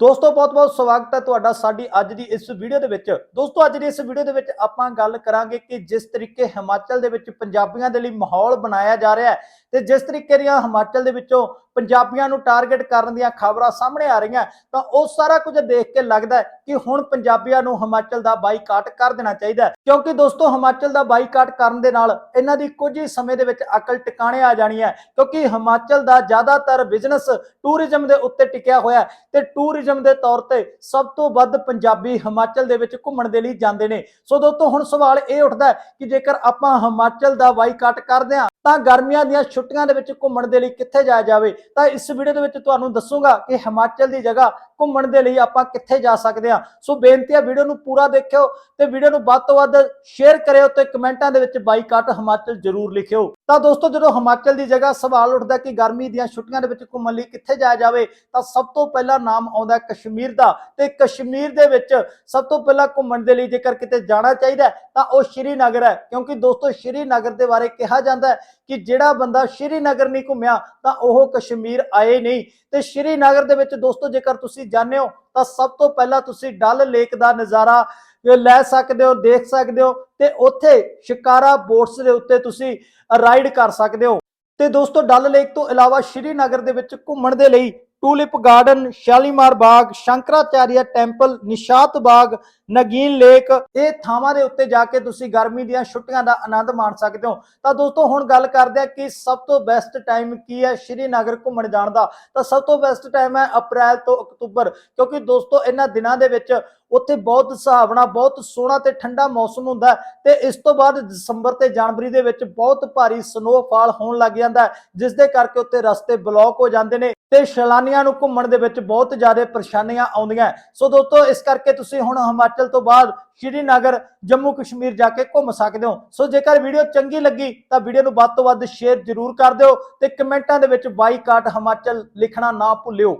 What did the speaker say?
ਦੋਸਤੋ ਬਹੁਤ-ਬਹੁਤ ਸਵਾਗਤ ਹੈ ਤੁਹਾਡਾ ਸਾਡੀ ਅੱਜ ਦੀ ਇਸ ਵੀਡੀਓ ਦੇ ਵਿੱਚ। ਦੋਸਤੋ, ਅੱਜ ਦੀ ਇਸ ਵੀਡੀਓ ਦੇ ਵਿੱਚ ਆਪਾਂ ਗੱਲ ਕਰਾਂਗੇ ਕਿ ਜਿਸ ਤਰੀਕੇ ਹਿਮਾਚਲ ਦੇ ਵਿੱਚ ਪੰਜਾਬੀਆਂ ਦੇ ਲਈ ਮਾਹੌਲ ਬਣਾਇਆ ਜਾ ਰਿਹਾ ਹੈ ਤੇ ਜਿਸ ਤਰੀਕੇ ਦੀਆਂ ਹਿਮਾਚਲ ਦੇ ਵਿੱਚੋਂ ਪੰਜਾਬੀਆਂ ਨੂੰ ਟਾਰਗੇਟ ਕਰਨ ਦੀਆਂ ਖਬਰਾਂ ਸਾਹਮਣੇ ਆ ਰਹੀਆਂ, ਤਾਂ ਉਹ ਸਾਰਾ ਕੁਝ ਦੇਖ ਕੇ ਲੱਗਦਾ ਕਿ ਹੁਣ ਪੰਜਾਬੀਆਂ ਨੂੰ ਹਿਮਾਚਲ ਦਾ ਬਾਈਕਾਟ ਕਰ ਦੇਣਾ ਚਾਹੀਦਾ ਕਿਉਂਕਿ ਦੋਸਤੋ, ਹਿਮਾਚਲ ਦਾ ਬਾਈਕਾਟ ਕਰਨ ਦੇ ਨਾਲ ਇਹਨਾਂ ਦੀ ਕੁਝ ਹੀ ਸਮੇਂ ਦੇ ਵਿੱਚ ਅਕਲ ਟਿਕਾਣੇ ਆ ਜਾਣੀ ਹੈ, ਕਿਉਂਕਿ ਹਿਮਾਚਲ ਦਾ ਜ਼ਿਆਦਾਤਰ ਬਿਜ਼ਨਸ ਟੂਰਿਜ਼ਮ ਦੇ ਉੱਤੇ ਟਿਕਿਆ ਹੋਇਆ ਹੈ ਤੇ ਟੂਰਿਜ਼ਮ ਦੇ ਤੌਰ ਤੇ ਸਭ ਤੋਂ ਵੱਧ ਪੰਜਾਬੀ ਹਿਮਾਚਲ ਦੇ ਵਿੱਚ ਘੁੰਮਣ ਦੇ ਲਈ ਜਾਂਦੇ ਨੇ। ਸੋ ਦੋਸਤੋ, ਹੁਣ ਸਵਾਲ ਇਹ ਉੱਠਦਾ ਕਿ ਜੇਕਰ ਆਪਾਂ ਹਿਮਾਚਲ ਦਾ ਬਾਈਕਾਟ ਕਰਦੇ ਹਾਂ ਤਾਂ ਗਰਮੀਆਂ ਦੀਆਂ ਛੁੱਟੀਆਂ ਦੇ ਵਿੱਚ ਘੁੰਮਣ ਦੇ ਲਈ ਕਿੱਥੇ ਜਾਇਆ ਜਾਵੇ? ਤਾਂ ਇਸ ਵੀਡੀਓ ਦੇ ਵਿੱਚ ਤੁਹਾਨੂੰ ਦੱਸੂਗਾ ਕਿ ਹਿਮਾਚਲ ਦੀ ਜਗ੍ਹਾ ਘੁੰਮਣ ਦੇ ਲਈ ਆਪਾਂ ਕਿੱਥੇ ਜਾ ਸਕਦੇ ਹਾਂ। ਸੋ ਬੇਨਤੀ ਹੈ ਵੀਡੀਓ ਨੂੰ ਪੂਰਾ ਦੇਖਿਓ ਤੇ ਵੀਡੀਓ ਨੂੰ ਵੱਧ ਤੋਂ ਵੱਧ ਸ਼ੇਅਰ ਕਰਿਓ ਤੇ ਕਮੈਂਟਾਂ ਦੇ ਵਿੱਚ ਬਾਈਕਾਟ ਹਿਮਾਚਲ ਜ਼ਰੂਰ ਲਿਖਿਓ। ਤਾਂ ਦੋਸਤੋ, ਜਦੋਂ ਹਿਮਾਚਲ ਦੀ ਜਗ੍ਹਾ ਸਵਾਲ ਉੱਠਦਾ ਕਿ ਗਰਮੀ ਦੀਆਂ ਛੁੱਟੀਆਂ ਦੇ ਵਿੱਚ ਘੁੰਮਣ ਲਈ ਕਿੱਥੇ ਜਾਇਆ ਜਾਵੇ, ਤਾਂ ਸਭ ਤੋਂ ਪਹਿਲਾਂ ਨਾਮ ਆਉਂਦਾ ਕਸ਼ਮੀਰ ਦਾ। ਤੇ ਕਸ਼ਮੀਰ ਦੇ ਵਿੱਚ ਸਭ ਤੋਂ ਪਹਿਲਾਂ ਘੁੰਮਣ ਦੇ ਲਈ ਜੇਕਰ ਕਿਤੇ ਜਾਣਾ ਚਾਹੀਦਾ ਤਾਂ ਉਹ ਸ਼੍ਰੀਨਗਰ ਹੈ। ਕਿਉਂਕਿ ਦੋਸਤੋ, ਸ਼੍ਰੀਨਗਰ ਦੇ ਬਾਰੇ ਕਿਹਾ ਜਾਂਦਾ ਹੈ ਕਿ ਜਿਹੜਾ ਬੰਦਾ ਸ਼੍ਰੀਨਗਰ ਨਹੀਂ ਘੁੰਮਿਆ, ਤਾਂ ਉਹ ਕਸ਼ਮੀਰ ਆਏ ਨਹੀਂ। ਤੇ ਸ਼੍ਰੀਨਗਰ ਦੇ ਵਿੱਚ ਦੋਸਤੋ, ਜੇਕਰ ਤੁਸੀਂ ਜਾਂਦੇ ਹੋ, ਤਾਂ ਸਭ ਤੋਂ ਪਹਿਲਾਂ ਤੁਸੀਂ ਡਲ ਲੇਕ ਦਾ ਨਜ਼ਾਰਾ ਲੈ ਸਕਦੇ ਹੋ, ਦੇਖ ਸਕਦੇ ਹੋ ਤੇ ਉੱਥੇ ਸ਼ਿਕਾਰਾ ਬੋਟਸ ਦੇ ਉੱਤੇ ਤੁਸੀਂ ਰਾਈਡ ਕਰ ਸਕਦੇ ਹੋ। ਤੇ ਦੋਸਤੋ, ਡਲ ਲੇਕ ਤੋਂ ਇਲਾਵਾ ਸ਼੍ਰੀਨਗਰ ਦੇ ਵਿੱਚ ਘੁੰਮਣ ਦੇ ਲਈ ਟੂਲਿਪ ਗਾਰਡਨ, ਸ਼ਾਲੀਮਾਰ ਬਾਗ, ਸ਼ੰਕਰਾਚਾਰੀਆ ਟੈਂਪਲ, ਨਿਸ਼ਾਤ ਬਾਗ, ਨਗੀਨ ਲੇਕ, ਇਹ ਥਾਵਾਂ ਦੇ ਉੱਤੇ ਜਾ ਕੇ ਤੁਸੀਂ ਗਰਮੀ ਦੀਆਂ ਛੁੱਟੀਆਂ ਦਾ ਆਨੰਦ ਮਾਣ ਸਕਦੇ ਹੋ। ਤਾਂ ਦੋਸਤੋ, ਹੁਣ ਗੱਲ ਕਰਦੇ ਆ ਕਿ ਸਭ ਤੋਂ ਬੈਸਟ ਟਾਈਮ ਕੀ ਹੈ ਸ਼੍ਰੀਨਗਰ ਘੁੰਮਣ ਜਾਣ ਦਾ। ਤਾਂ ਸਭ ਤੋਂ ਬੈਸਟ ਟਾਈਮ ਹੈ ਅਪ੍ਰੈਲ ਤੋਂ ਅਕਤੂਬਰ, ਕਿਉਂਕਿ ਦੋਸਤੋ, ਇਹਨਾਂ ਦਿਨਾਂ ਦੇ ਵਿੱਚ ਉੱਥੇ ਬਹੁਤ ਸੁਹਾਵਣਾ, ਬਹੁਤ ਸੋਹਣਾ ਤੇ ਠੰਡਾ ਮੌਸਮ ਹੁੰਦਾ ਹੈ ਤੇ ਇਸ ਤੋਂ ਬਾਅਦ ਦਸੰਬਰ ਤੇ ਜਨਵਰੀ ਦੇ ਵਿੱਚ ਬਹੁਤ ਭਾਰੀ ਸਨੋਫਾਲ ਹੋਣ ਲੱਗ ਜਾਂਦਾ ਜਿਸ ਦੇ ਕਰਕੇ ਉੱਥੇ ਰਸਤੇ ਬਲੌਕ ਹੋ ਜਾਂਦੇ ਨੇ। ਤੇ ਸੈਲਾਨੀਆਂ ਨੂੰ ਘੁੰਮਣ ਦੇ ਵਿੱਚ ਬਹੁਤ ਜ਼ਿਆਦਾ ਪਰੇਸ਼ਾਨੀਆਂ ਆਉਂਦੀਆਂ ਸੋ ਦੋਸਤੋ, ਇਸ ਕਰਕੇ ਤੁਸੀਂ ਹੁਣ ਹਿਮਾਚਲ ਤੋਂ ਬਾਅਦ ਸ਼੍ਰੀਨਗਰ, ਜੰਮੂ ਕਸ਼ਮੀਰ ਜਾ ਕੇ ਘੁੰਮ ਸਕਦੇ ਹੋ। ਸੋ ਜੇਕਰ ਵੀਡੀਓ ਚੰਗੀ ਲੱਗੀ, ਤਾਂ ਵੀਡੀਓ ਨੂੰ ਵੱਧ ਤੋਂ ਵੱਧ ਸ਼ੇਅਰ ਜ਼ਰੂਰ ਕਰ ਦਿਓ ਤੇ ਕਮੈਂਟਾਂ ਦੇ ਵਿੱਚ ਬਾਈਕਾਟ ਹਿਮਾਚਲ ਲਿਖਣਾ ਨਾ ਭੁੱਲਿਓ।